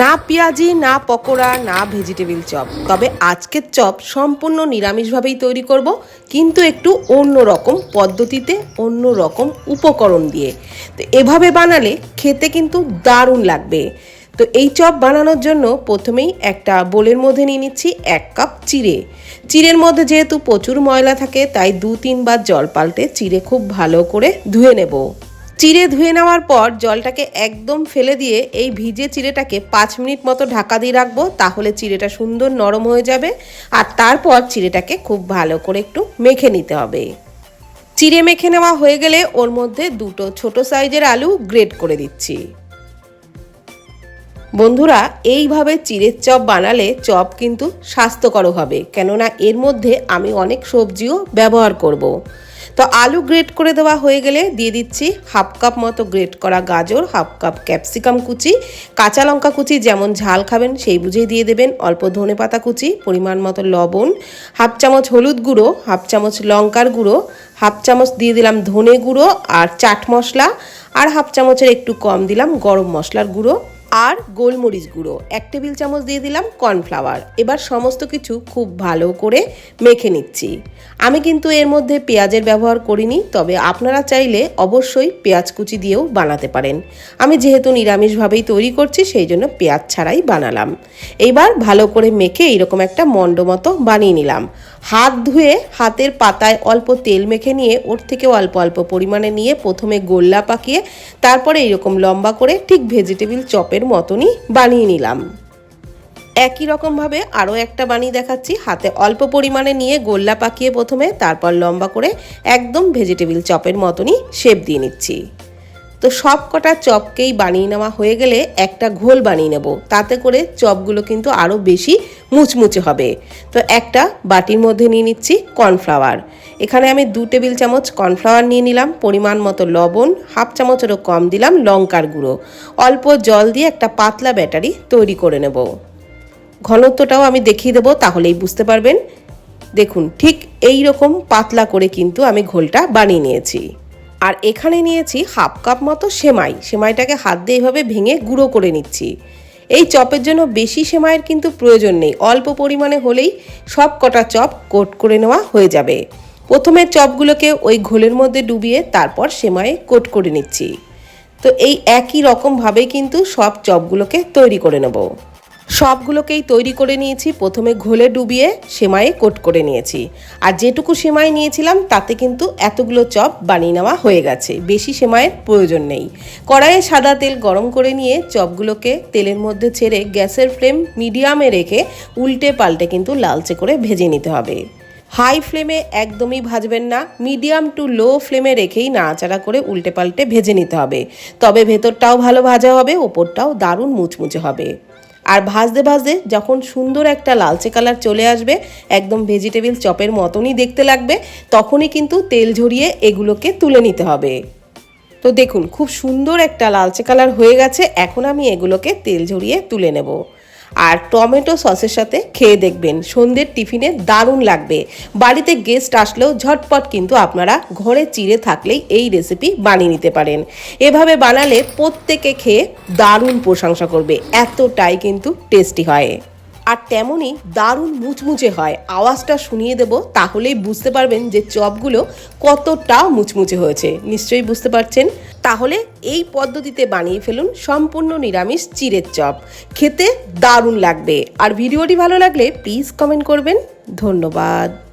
না পেঁয়াজি, না পকোড়া, না ভেজিটেবিল চপ। তবে আজকের চপ সম্পূর্ণ নিরামিষভাবেই তৈরি করব, কিন্তু একটু অন্য রকম পদ্ধতিতে, অন্য রকম উপকরণ দিয়ে। তো এভাবে বানালে খেতে কিন্তু দারুণ লাগবে। তো এই চপ বানানোর জন্য প্রথমেই একটা বোলের মধ্যে নিয়ে নিচ্ছি এক কাপ চিড়ে। চিড়ের মধ্যে যেহেতু প্রচুর ময়লা থাকে, তাই দু তিনবার জল পাল্টে চিড়ে খুব ভালো করে ধুয়ে নেব। চিড়ে ধুয়ে নেওয়ার পর জলটাকে একদম ফেলে দিয়ে এই ভিজে চিড়েটাকে পাঁচ মিনিট মতো ঢাকা দিয়ে রাখব, তাহলে চিড়েটা সুন্দর নরম হয়ে যাবে। আর তারপর চিড়েটাকে খুব ভালো করে একটু মেখে নিতে হবে। চিড়ে মেখে নেওয়া হয়ে গেলে ওর মধ্যে দুটো ছোট সাইজের আলু গ্রেট করে দিচ্ছি। বন্ধুরা, এইভাবে চিড়ের চপ বানালে চপ কিন্তু স্বাস্থ্যকর হবে, কেননা এর মধ্যে আমি অনেক সবজিও ব্যবহার করব। তো আলু গ্রেট করে দেওয়া হয়ে গেলে দিয়ে দিচ্ছি হাফ কাপ মতো গ্রেট করা গাজর হাফ কাপ ক্যাপসিকাম কুচি, কাঁচা লঙ্কা কুচি যেমন ঝাল খাবেন সেই বুঝেই দিয়ে দেবেন অল্প ধনে পাতা কুচি, পরিমাণ মতো লবণ হাফ চামচ হলুদ গুঁড়ো হাফ চামচ লঙ্কার গুঁড়ো হাফ চামচ দিয়ে দিলাম ধনে গুঁড়ো আর চাট মশলা, আর হাফ চামচের একটু কম দিলাম গরম মশলার গুঁড়ো। আর গোলমরিচ গুঁড়ো। এক টেবিল চামচ দিয়ে দিলাম কর্নফ্লাওয়ার। এবার সমস্ত কিছু খুব ভালো করে মেখে নিচ্ছি। আমি কিন্তু এর মধ্যে পেঁয়াজের ব্যবহার করিনি, তবে আপনারা চাইলে অবশ্যই পেঁয়াজ কুচি দিয়েও বানাতে পারেন। আমি যেহেতু নিরামিষভাবেই তৈরি করছি, সেই জন্য পেঁয়াজ ছাড়াই বানালাম। এইবার ভালো করে মেখে এইরকম একটা মণ্ড মতো বানিয়ে নিলাম। হাত ধুয়ে হাতের পাতায় অল্প তেল মেখে নিয়ে ওর থেকে অল্প অল্প পরিমাণে নিয়ে প্রথমে গোল্লা পাকিয়ে তারপরে এরকম লম্বা করে ঠিক ভেজিটেবিল চপের মতনই বানিয়ে নিলাম। একই রকমভাবে আরও একটা বানিয়ে দেখাচ্ছি। হাতে অল্প পরিমাণে নিয়ে গোল্লা পাকিয়ে প্রথমে, তারপর লম্বা করে একদম ভেজিটেবিল চপের মতনই শেপ দিয়ে নিচ্ছি। তো সব কটা চপকেই বানিয়ে নেওয়া হয়ে গেলে একটা ঘোল বানিয়ে নেব। তাতে করে চপগুলো কিন্তু আরও বেশি মুচমুচে হবে। তো একটা বাটির মধ্যে নিয়ে নিচ্ছি কর্নফ্লাওয়ার। এখানে আমি দু টেবিল চামচ কর্নফ্লাওয়ার নিয়ে নিলাম, পরিমাণ মতো লবণ, হাফ চামচেরও কম দিলাম লঙ্কার গুঁড়ো। অল্প জল দিয়ে একটা পাতলা ব্যাটারি তৈরি করে নেব। ঘনত্বটাও আমি দেখিয়ে দেবো, তাহলেই বুঝতে পারবেন। দেখুন, ঠিক এই রকম পাতলা করে কিন্তু আমি ঘোলটা বানিয়ে নিয়েছি। আর এখানে নিয়েছি হাফ কাপ মতো সেমাই। সেমাইটাকে হাত দিয়ে এইভাবে ভেঙে গুঁড়ো করে নিচ্ছি। এই চপের জন্য বেশি সেমাইয়ের কিন্তু প্রয়োজন নেই। অল্প পরিমাণে হলেই সব কটা চপ কোট করে নেওয়া হয়ে যাবে। প্রথমে চপগুলোকে ওই ঘোলের মধ্যে ডুবিয়ে তারপর সেমাইয়ে কোট করে নিচ্ছি। তো এই একই রকমভাবে কিন্তু সব চপগুলোকে তৈরি করে নেব। সবগুলোকেই তৈরি করে নিয়েছি, প্রথমে ঘোলে ডুবিয়ে সেমাইয়ে কোট করে নিয়েছি। আর যেটুকু সেমাই নিয়েছিলাম, তাতে কিন্তু এতগুলো চপ বানিয়ে নেওয়া হয়ে গেছে। বেশি সেমাইয়ের প্রয়োজন নেই। কড়াইয়ে সাদা তেল গরম করে নিয়ে চপগুলোকে তেলের মধ্যে ছেড়ে গ্যাসের ফ্লেম মিডিয়ামে রেখে উল্টে পাল্টে কিন্তু লালচে করে ভেজে নিতে হবে। হাই ফ্লেমে একদমই ভাজবেন না, মিডিয়াম টু লো ফ্লেমে রেখেই নাড়াচাড়া করে উল্টে পাল্টে ভেজে নিতে হবে। তবে ভেতরটাও ভালো ভাজা হবে, ওপরটাও দারুণ মুচমুচে হবে। আর ভাজতে ভাজতে যখন সুন্দর একটা লালচে কালার চলে আসবে, একদম ভেজিটেবিল চপের মতনই দেখতে লাগবে, তখনই কিন্তু তেল ঝরিয়ে এগুলোকে তুলে নিতে হবে। তো দেখুন, খুব সুন্দর একটা লালচে কালার হয়ে গেছে, এখন আমি এগুলোকে তেল ঝরিয়ে তুলে নেব। আর টমেটো সসের সাথে খেয়ে দেখবেন। সন্ধ্যের টিফিনে দারুণ লাগবে। বাড়িতে গেস্ট আসলেও ঝটপট কিন্তু আপনারা ঘরে চিড়ে থাকলেই এই রেসিপি বানিয়ে নিতে পারেন। এভাবে বানালে প্রত্যেকে খেয়ে দারুণ প্রশংসা করবে। এতটাই কিন্তু টেস্টি হয়। আর তেমনই দারুণ মুচমুচে হয়। আওয়াজটা শুনিয়ে দেব তাহলেই বুঝতে পারবেন যে চপগুলো কতটা মুচমুচে হয়েছে। নিশ্চয়ই বুঝতে পারছেন? তাহলে এই পদ্ধতিতে বানিয়ে ফেলুন সম্পূর্ণ নিরামিষ চিড়ের চপ। খেতে দারুণ লাগবে। আর ভিডিওটি ভালো লাগলে প্লিজ কমেন্ট করবেন। ধন্যবাদ।